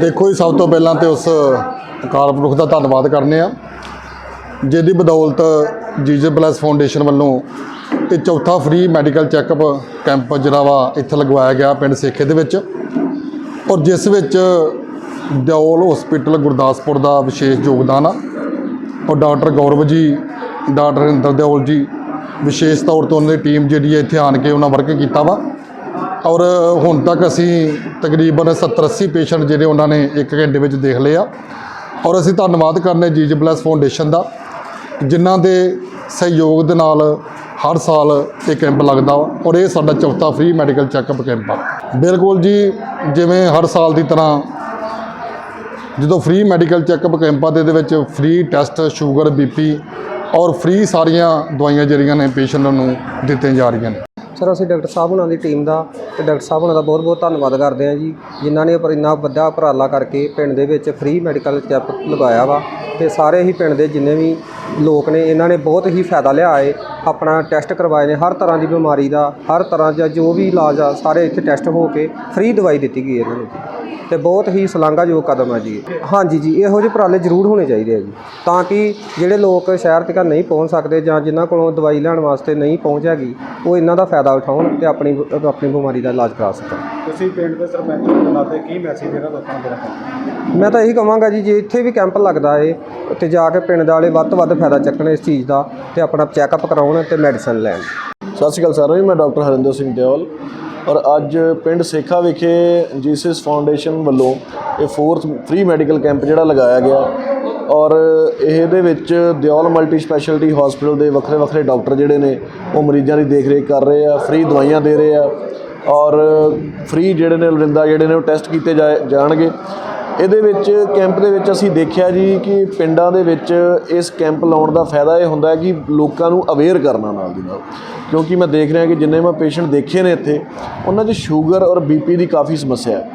ਦੇਖੋ ਜੀ, ਸਭ ਤੋਂ ਪਹਿਲਾਂ ਤੇ ਉਸ ਅਕਾਲ ਪੁਰਖ ਦਾ ਧੰਨਵਾਦ ਕਰਨੇ ਆ, ਜਿਹਦੀ ਬਦੌਲਤ ਜੀਜੇ ਪਲੱਸ ਫਾਊਂਡੇਸ਼ਨ ਵੱਲੋਂ ਇਹ ਚੌਥਾ ਫ੍ਰੀ ਮੈਡੀਕਲ ਚੈੱਕਅਪ ਕੈਂਪ ਜਿਹੜਾ ਵਾ, ਇੱਥੇ ਲਗਵਾਇਆ ਗਿਆ ਪਿੰਡ ਸੇਖੇ ਦੇ ਵਿੱਚ। ਔਰ ਜਿਸ ਵਿੱਚ ਦਿਓਲ ਹਸਪੀਟਲ ਗੁਰਦਾਸਪੁਰ ਦਾ ਵਿਸ਼ੇਸ਼ ਯੋਗਦਾਨ ਆ। ਔਰ ਡਾਕਟਰ ਗੌਰਵ ਜੀ, ਡਾਕਟਰ ਇੰਦਰ ਦਿਓਲ ਜੀ, ਵਿਸ਼ੇਸ਼ ਤੌਰ ਤੇ ਉਹਨਾਂ ਦੀ ਟੀਮ ਜਿਹੜੀ ਹੈ ਇੱਥੇ ਆਣ ਕੇ ਉਹਨਾਂ ਵਰਕ ਕੀਤਾ ਵਾ। ਔਰ ਹੁਣ ਤੱਕ ਅਸੀਂ ਤਕਰੀਬਨ 70 80 ਪੇਸ਼ੈਂਟ ਜਿਹੜੇ ਉਹਨਾਂ ਨੇ 1 ਘੰਟੇ ਵਿੱਚ ਦੇਖ ਲਏ ਆ। ਔਰ ਅਸੀਂ ਧੰਨਵਾਦ ਕਰਨੇ ਜੀਜ ਪਲੱਸ ਫਾਊਂਡੇਸ਼ਨ ਦਾ, ਜਿਨ੍ਹਾਂ ਦੇ ਸਹਿਯੋਗ ਦੇ ਨਾਲ ਹਰ ਸਾਲ ਇਹ ਕੈਂਪ ਲੱਗਦਾ ਵਾ ਔਰ ਇਹ ਸਾਡਾ ਚੌਥਾ ਫ੍ਰੀ ਮੈਡੀਕਲ ਚੈੱਕਅਪ ਕੈਂਪ ਆ। ਬਿਲਕੁਲ ਜੀ, ਜਿਵੇਂ ਹਰ ਸਾਲ ਦੀ ਤਰ੍ਹਾਂ ਜਦੋਂ ਫ੍ਰੀ ਮੈਡੀਕਲ ਚੈੱਕਅਪ ਕੈਂਪਾਂ ਦੇ ਇਹਦੇ ਵਿੱਚ ਫ੍ਰੀ ਟੈਸਟ ਸ਼ੂਗਰ ਬੀਪੀ ਔਰ ਫ੍ਰੀ ਸਾਰੀਆਂ ਦਵਾਈਆਂ ਜਿਹੜੀਆਂ ਨੇ ਪੇਸ਼ੈਂਟ ਨੂੰ ਦਿੱਤੀਆਂ ਜਾ ਰਹੀਆਂ ਨੇ। ਸਰ ਅਸੀਂ ਡਾਕਟਰ ਸਾਹਿਬ ਉਹਨਾਂ ਦੀ ਟੀਮ ਦਾ ਤੇ ਡਾਕਟਰ ਸਾਹਿਬ ਉਹਨਾਂ ਦਾ ਬਹੁਤ ਬਹੁਤ ਧੰਨਵਾਦ ਕਰਦੇ ਹਾਂ ਜੀ, ਜਿਨ੍ਹਾਂ ਨੇ ਪਰ ਇੰਨਾ ਵੱਡਾ ਉਪਰਾਲਾ ਕਰਕੇ ਪਿੰਡ ਦੇ ਵਿੱਚ ਫ੍ਰੀ ਮੈਡੀਕਲ ਚੈੱਕ ਲਗਾਇਆ ਵਾ ਤੇ ਸਾਰੇ ਹੀ ਪਿੰਡ ਦੇ ਜਿੰਨੇ ਵੀ ਲੋਕ ਨੇ, ਇਹਨਾਂ ਨੇ ਬਹੁਤ ਹੀ ਫਾਇਦਾ ਲਿਆ ਏ ਆਪਣਾ ਟੈਸਟ ਕਰਵਾਏ ਨੇ, ਹਰ ਤਰ੍ਹਾਂ ਦੀ ਬਿਮਾਰੀ ਦਾ, ਹਰ ਤਰ੍ਹਾਂ ਦਾ ਜੋ ਵੀ ਇਲਾਜ ਆ, ਸਾਰੇ ਇੱਥੇ ਟੈਸਟ ਹੋ ਕੇ ਫ੍ਰੀ ਦਵਾਈ ਦਿੱਤੀ ਗਈ ਇਹਨਾਂ ਨੂੰ। ਤੇ ਬਹੁਤ ਹੀ ਸ਼ਲਾਘਾਯੋਗ ਕਦਮ ਹੈ ਜੀ। ਹਾਂਜੀ ਜੀ ਇਹੋ ਜਿਹੇ ਉਪਰਾਲੇ ਜ਼ਰੂਰ ਹੋਣੇ ਚਾਹੀਦੇ ਆ ਜੀ। ਤਾਂ ਕਿ ਜਿਹੜੇ ਲੋਕ ਸ਼ਹਿਰ ਤੱਕ ਨਹੀਂ ਪਹੁੰਚ ਸਕਦੇ ਜਾਂ ਜਿਨ੍ਹਾਂ ਕੋਲੋਂ ਦਵਾਈ ਲੈਣ ਵਾਸਤੇ ਨਹੀਂ ਪਹੁੰਚ ਹੈਗੀ ਉਹ ਇਹਨਾਂ ਦਾ ਫਾਇਦਾ ਉਠਾਉਣ ਤੇ ਆਪਣੀ ਆਪਣੀ ਬਿਮਾਰੀ ਦਾ ਇਲਾਜ ਕਰਾ ਸਕਣ। ਤੁਸੀਂ ਪਿੰਡ ਦੇ ਸਰਪੰਚ ਦੇ ਨਾਤੇ ਕੀ ਮੈਸੇਜ ਦੇਣਾ ਲੋਕਾਂ ਨੂੰ ਮੈਂ ਤਾਂ ਇਹੀ ਕਹਾਂਗਾ ਜੀ ਜੇ ਇੱਥੇ ਵੀ ਕੈਂਪ ਲੱਗਦਾ ਏ ਤੇ ਜਾ ਕੇ ਪਿੰਡ ਦੇ ਵਾਲੇ ਵੱਧ ਤੋਂ ਵੱਧ ਫਾਇਦਾ ਚੱਕਣ ਇਸ ਚੀਜ਼ ਦਾ ਤੇ ਆਪਣਾ ਚੈੱਕਅਪ ਕਰਾਉਣ ਤੇ ਮੈਡੀਸਨ ਲੈਣ। ਸਤਿ ਸ਼੍ਰੀ ਅਕਾਲ ਸਾਰਿਆਂ ਨੂੰ ਮੈਂ ਡਾਕਟਰ ਹਰਿੰਦਰ ਸਿੰਘ ਦਿਓਲ। ਔਰ ਅੱਜ ਪਿੰਡ ਸੇਖਾ ਵਿਖੇ ਜੀਸਸ ਫਾਊਂਡੇਸ਼ਨ ਵੱਲੋਂ ਇਹ ਫੋਰਥ ਫ੍ਰੀ ਮੈਡੀਕਲ ਕੈਂਪ ਜਿਹੜਾ ਲਗਾਇਆ ਗਿਆ। ਔਰ ਇਹਦੇ ਵਿੱਚ ਦਿਓਲ ਮਲਟੀ ਸਪੈਸ਼ਲਟੀ ਹਸਪੀਟਲ ਦੇ ਵੱਖਰੇ ਵੱਖਰੇ ਡਾਕਟਰ ਜਿਹੜੇ ਨੇ, ਉਹ ਮਰੀਜ਼ਾਂ ਦੀ ਦੇਖਰੇਖ ਕਰ ਰਹੇ ਆ ਫ੍ਰੀ ਦਵਾਈਆਂ ਦੇ ਰਹੇ ਆ। ਔਰ ਫ੍ਰੀ ਜਿਹੜੇ ਨੇ ਲੋੜਿੰਦਾ ਜਿਹੜੇ ਨੇ ਉਹ ਟੈਸਟ ਕੀਤੇ ਜਾਣਗੇ। ਇਹਦੇ ਵਿੱਚ ਕੈਂਪ ਦੇ ਵਿੱਚ ਅਸੀਂ ਦੇਖਿਆ ਜੀ ਕਿ ਪਿੰਡਾਂ ਦੇ ਵਿੱਚ ਇਸ ਕੈਂਪ ਲਾਉਣ ਦਾ ਫਾਇਦਾ ਇਹ ਹੁੰਦਾ ਕਿ ਲੋਕਾਂ ਨੂੰ ਅਵੇਅਰ ਕਰਨਾ ਨਾਲ ਦੀ ਨਾਲ। ਕਿਉਂਕਿ ਮੈਂ ਦੇਖ ਰਿਹਾ ਕਿ ਜਿੰਨੇ ਮੈਂ ਪੇਸ਼ੈਂਟ ਦੇਖੇ ਨੇ ਇੱਥੇ, ਉਹਨਾਂ 'ਚ ਸ਼ੂਗਰ ਔਰ ਬੀਪੀ ਦੀ ਕਾਫੀ ਸਮੱਸਿਆ ਹੈ,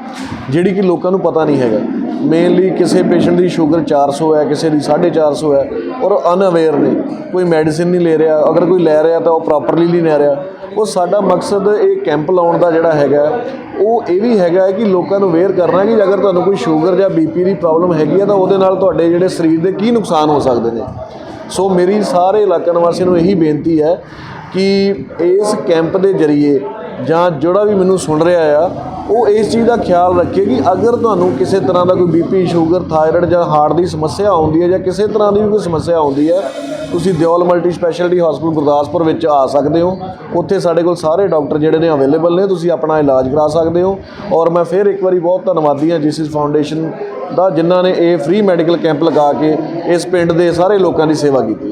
ਜਿਹੜੀ ਕਿ ਲੋਕਾਂ ਨੂੰ ਪਤਾ ਨਹੀਂ ਹੈਗਾ। ਮੇਨਲੀ ਕਿਸੇ ਪੇਸ਼ੈਂਟ ਦੀ ਸ਼ੂਗਰ 400 ਹੈ, ਕਿਸੇ ਦੀ 450 ਹੈ ਔਰ ਅਨਅਵੇਅਰ ਨੇ। ਕੋਈ ਮੈਡੀਸਿਨ ਨਹੀਂ ਲੈ ਰਿਹਾ, ਅਗਰ ਕੋਈ ਲੈ ਰਿਹਾ ਤਾਂ ਉਹ ਪ੍ਰੋਪਰਲੀ ਨਹੀਂ ਲੈ ਰਿਹਾ। ਉਹ ਸਾਡਾ ਮਕਸਦ ਇਹ ਕੈਂਪ ਲਾਉਣ ਦਾ ਜਿਹੜਾ ਹੈਗਾ, ਉਹ ਇਹ ਵੀ ਹੈਗਾ ਹੈ ਕਿ ਲੋਕਾਂ ਨੂੰ ਅਵੇਅਰ ਕਰਨਾ ਕਿ ਅਗਰ ਤੁਹਾਨੂੰ ਕੋਈ ਸ਼ੂਗਰ ਜਾਂ ਬੀਪੀ ਦੀ ਪ੍ਰੋਬਲਮ ਹੈਗੀ ਹੈ ਤਾਂ ਉਹਦੇ ਨਾਲ ਤੁਹਾਡੇ ਜਿਹੜੇ ਸਰੀਰ ਦੇ ਕੀ ਨੁਕਸਾਨ ਹੋ ਸਕਦੇ ਨੇ। ਸੋ ਮੇਰੀ ਸਾਰੇ ਇਲਾਕਾ ਨਿਵਾਸੀਆਂ ਨੂੰ ਇਹੀ ਬੇਨਤੀ ਹੈ ਕਿ ਇਸ ਕੈਂਪ ਦੇ ਜ਼ਰੀਏ ਜਾਂ ਜਿਹੜਾ ਵੀ ਮੈਨੂੰ ਸੁਣ ਰਿਹਾ ਆ ਉਹ ਇਸ ਚੀਜ਼ ਦਾ ਖਿਆਲ ਰੱਖੇ ਕਿ ਅਗਰ ਤੁਹਾਨੂੰ ਕਿਸੇ ਤਰ੍ਹਾਂ ਦਾ ਕੋਈ ਬੀਪੀ ਸ਼ੂਗਰ, ਥਾਇਰਾਇਡ ਜਾਂ ਹਾਰਟ ਦੀ ਸਮੱਸਿਆ ਆਉਂਦੀ ਹੈ ਜਾਂ ਕਿਸੇ ਤਰ੍ਹਾਂ ਦੀ ਵੀ ਕੋਈ ਸਮੱਸਿਆ ਆਉਂਦੀ ਹੈ, ਤੁਸੀਂ Deol multi speciality hospital Gurdaspur ਵਿੱਚ ਆ ਸਕਦੇ ਹੋ। ਉੱਥੇ ਸਾਡੇ ਕੋਲ ਸਾਰੇ ਡਾਕਟਰ ਜਿਹੜੇ ਨੇ ਅਵੇਲੇਬਲ ਨੇ, ਤੁਸੀਂ ਆਪਣਾ ਇਲਾਜ ਕਰਾ ਸਕਦੇ ਹੋ। ਔਰ ਮੈਂ ਫਿਰ ਇੱਕ ਵਾਰੀ ਬਹੁਤ ਧੰਨਵਾਦੀ ਹਾਂ ਜਿਸ ਫਾਊਂਡੇਸ਼ਨ ਦਾ, ਜਿਨ੍ਹਾਂ ਨੇ ਇਹ ਫ੍ਰੀ ਮੈਡੀਕਲ ਕੈਂਪ ਲਗਾ ਕੇ ਇਸ ਪਿੰਡ ਦੇ ਸਾਰੇ ਲੋਕਾਂ ਦੀ ਸੇਵਾ ਕੀਤੀ।